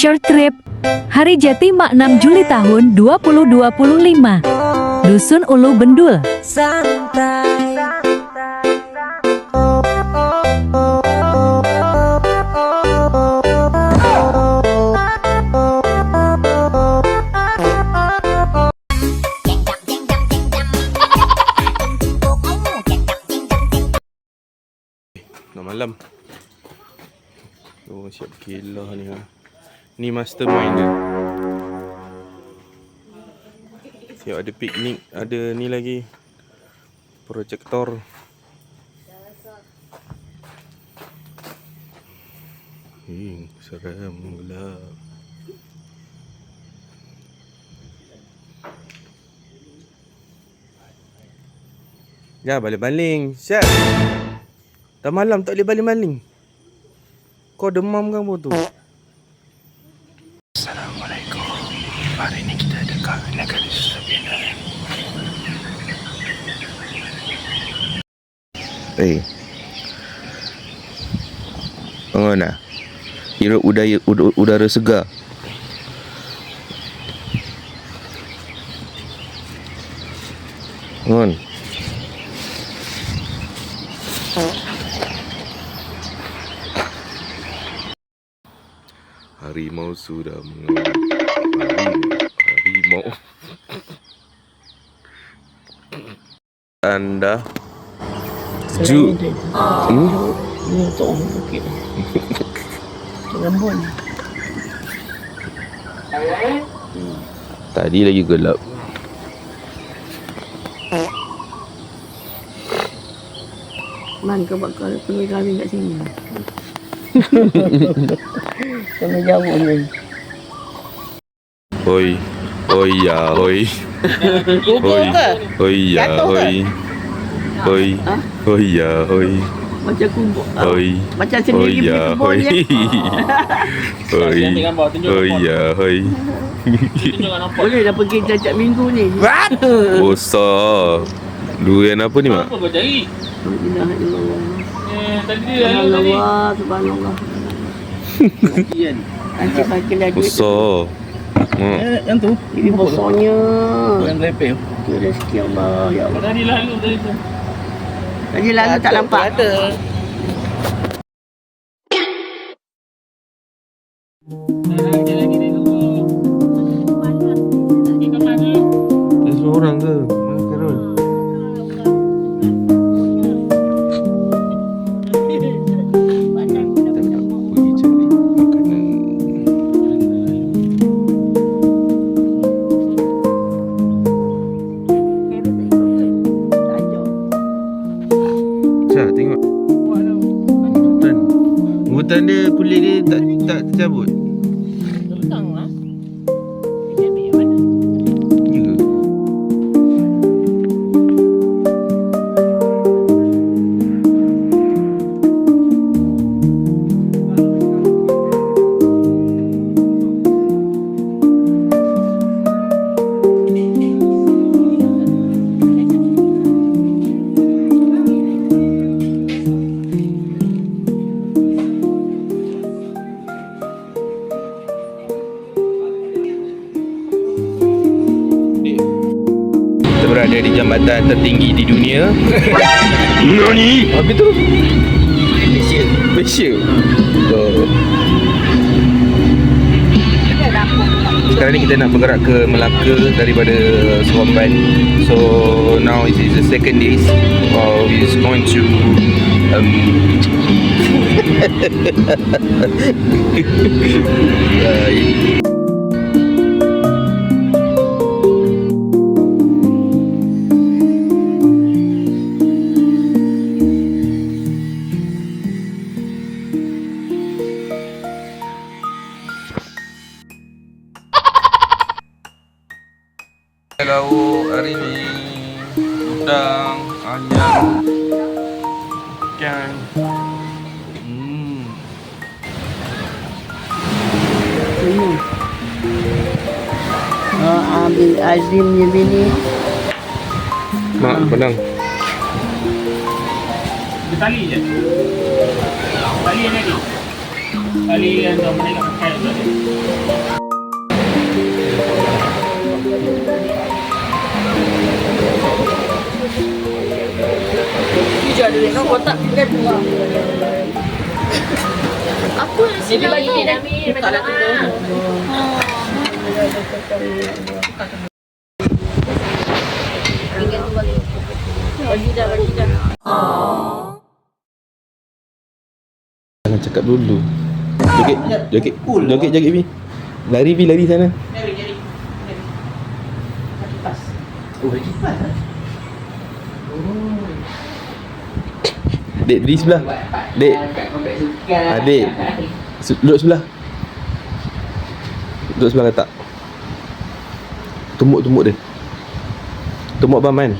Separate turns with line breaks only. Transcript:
Short Trip Hari Jati Mak 6 Juli tahun 2025 Dusun Ulu Bendul
santai
Dah malam. Oh, siap gila ni ha. Ni mastermind dia. Siap ada piknik, ada ni lagi. Projektor. Hmm, seram gelap. Ya, balik-balik. Siap. Dah malam tak boleh baling-baling. Kau demam kan apa tu? Hari ni kita dekat negara Sabina. Hey. Bangun lah. Hirup udara, udara, segar. Bangun. Harimau sudah mengeluh. Harimau. Anda Ju hmm?
Ni untuk orang bukit. Rembun.
Tadi lagi gelap
Man kau bakal pergi kahwin kat sini. Kena jauh ni.
Hoi Hoi ya hoi Hoi Hoi ya hoi Hoi Hoi ya hoi
Macam kumpul.
Hoi
Macam sendiri pergi
ya
kebun
hoi
je.
Hoi Hoi ya hoi
Boleh dah pergi cacat minggu ni.
Bosa Durian apa ni mak?
Apa kau cari?
Alhamdulillah.
Eh, tadi dia lalu tadi.
Subhanallah. Subhanallah. Nanti makin dah duit.
Bosa hmm.
Eh, yang tu.
Ini besarnya.
Yang lepeh.
Tu rezeki Allah. Ya Allah.
Tadi lalu tadi tu.
Tadi lalu tak nampak.
Ada.
Hutan dia kulit dia tak tak tercabut
Tentang lah.
Berada di jambatan tertinggi di dunia. Nani? Apa tu? Malaysia. Malaysia. Oh. Sekarang ni kita nak bergerak ke Melaka daripada Seremban. So now it is the second days. Uh, we is going to um, uh, lauk hari ni udang ayam ikan hmm
Oh, ambil Azim ni bini.
Mak,
benang. Betali je. Betali ni ni. Betali yang dah
boleh nak pakai untuk.
Aku yang sini lagi ni dah mi macam tu.
Bagi dah, bagi dah.
Jangan cakap dulu. Jaget, jaget, jaget, jaget, jaget, jaget, jaget, jaget, jaget, jaget, jaget, jaget, jaget, jaget, jaget, jaget, Dek, berdiri sebelah. Dek. Adik. Se- Duduk sebelah. Duduk sebelah letak. Tumbuk-tumbuk dia. Tumbuk abang man.